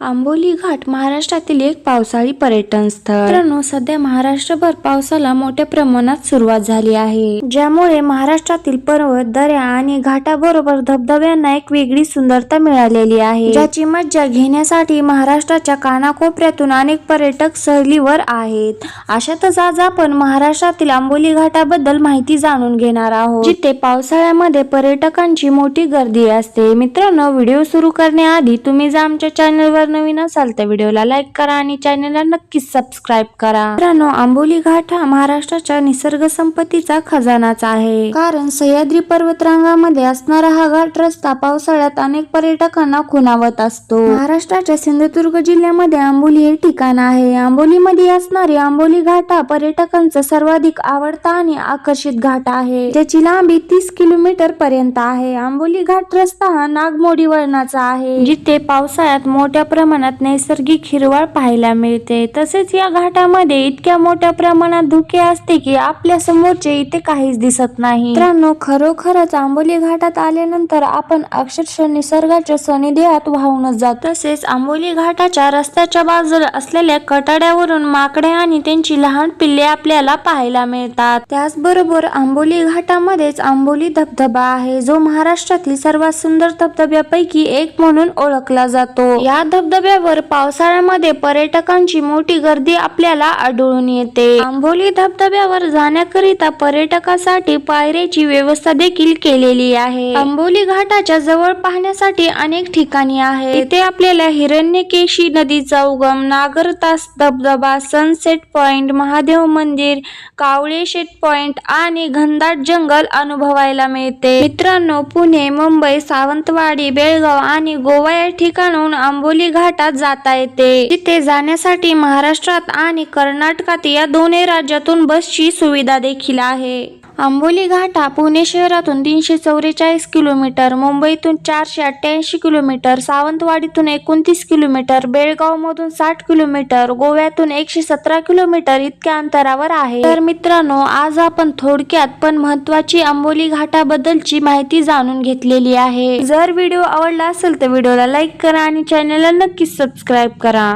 आंबोली घाट महाराष्ट्रातील एक पावसाळी पर्यटन स्थळ. मित्रांनो सध्या महाराष्ट्रभर पावसाला मोठ्या प्रमाणात सुरुवात झाली आहे. ज्यामुळे महाराष्ट्रातील पर्वत दऱ्या आणि घाटाबरोबर धबधब्यांना एक वेगळी सुंदरता मिळालेली आहे. ज्याची मज्जा घेण्यासाठी महाराष्ट्राच्या कानाकोपऱ्यातून अनेक पर्यटक सहलीवर आहेत. अशातच आज आपण महाराष्ट्रातील आंबोली घाटाबद्दल माहिती जाणून घेणार आहोत. जिथे पावसाळ्यामध्ये पर्यटकांची मोठी गर्दी असते. मित्रांनो व्हिडिओ सुरू करण्याआधी तुम्ही जर आमच्या चॅनलवर नवीन असाल तर व्हिडिओला लाईक करा आणि चॅनलला नक्कीच सबस्क्राईब करा. मित्रांनो आंबोली घाट हा महाराष्ट्राच्या निसर्ग संपत्तीचा खजानाच आहे. कारण सह्याद्री पर्वतरांगामध्ये असणारा हा घाट रस्ता पावसाळ्यात अनेक पर्यटकांना खुणावत असतो. महाराष्ट्राच्या सिंधुदुर्ग जिल्ह्यामध्ये आंबोली हे ठिकाण आहे. आंबोलीमध्ये असणारी आंबोली घाट हा पर्यटकांचा सर्वाधिक आवडता आणि आकर्षित घाट आहे. त्याची लांबी तीस किलोमीटर पर्यंत आहे. आंबोली घाट रस्ता हा नागमोडी वळणाचा आहे. जिथे पावसाळ्यात मोठ्या प्रमाणात नैसर्गिक हिरवळ पाहायला मिळते. तसेच या घाटामध्ये इतक्या मोठ्या प्रमाणात धुके असते की आपल्या समोरचे इथे काहीच दिसत नाही. मित्रांनो खरोखरच आंबोली घाटात आल्यानंतर आपण अक्षरशः निसर्गाच्या सनिध्यात वाहूनच जातो. तसेच आंबोली घाटाच्या रस्त्याच्या बाजूला असलेल्या कटाड्यावरून माकडे आणि त्यांची लहान पिल्ले आपल्याला पाहायला मिळतात. त्याचबरोबर आंबोली घाटामध्येच आंबोली धबधबा आहे जो महाराष्ट्रातील सर्वात सुंदर धबधब्यापैकी एक म्हणून ओळखला जातो. या धब धबधब्यावर पावसाळ्यामध्ये पर्यटकांची मोठी गर्दी आपल्याला आढळून येते. आंबोली धबधब्यावर जाण्याकरिता पर्यटकासाठी पायऱ्याची व्यवस्था देखील केलेली आहे. आंबोली घाटाच्या जवळ पाहण्यासाठी अनेक ठिकाणी आहे. तिथे आपल्याला हिरण्यकेशी नदीचा उगम नागरतास धबधबा सनसेट पॉइंट महादेव मंदिर कावळे शेट पॉइंट आणि घनदाट जंगल अनुभवायला मिळते. मित्रांनो पुणे मुंबई सावंतवाडी बेळगाव आणि गोवा या ठिकाणून आंबोली घाटात जाता येते. तिथे जाण्यासाठी महाराष्ट्रात आणि कर्नाटकात या दोन्ही राज्यातून बसची सुविधा देखील आहे. आंबोली घाट हा पुणे शहरातून तीनशे चौवेचाळीस किलोमीटर मुंबईतून चारशे अठ्ठ्याऐंशी किलोमीटर सावंतवाडीतून एकोणतीस किलोमीटर बेळगावमधून साठ किलोमीटर गोव्यातून एकशे सतरा किलोमीटर इतक्या अंतरावर आहे. तर मित्रांनो आज आपण थोडक्यात पण महत्वाची आंबोली घाटाबद्दलची माहिती जाणून घेतलेली आहे. जर व्हिडिओ आवडला असेल तर व्हिडिओला लाईक करा आणि चॅनलला नक्कीच सबस्क्राईब करा.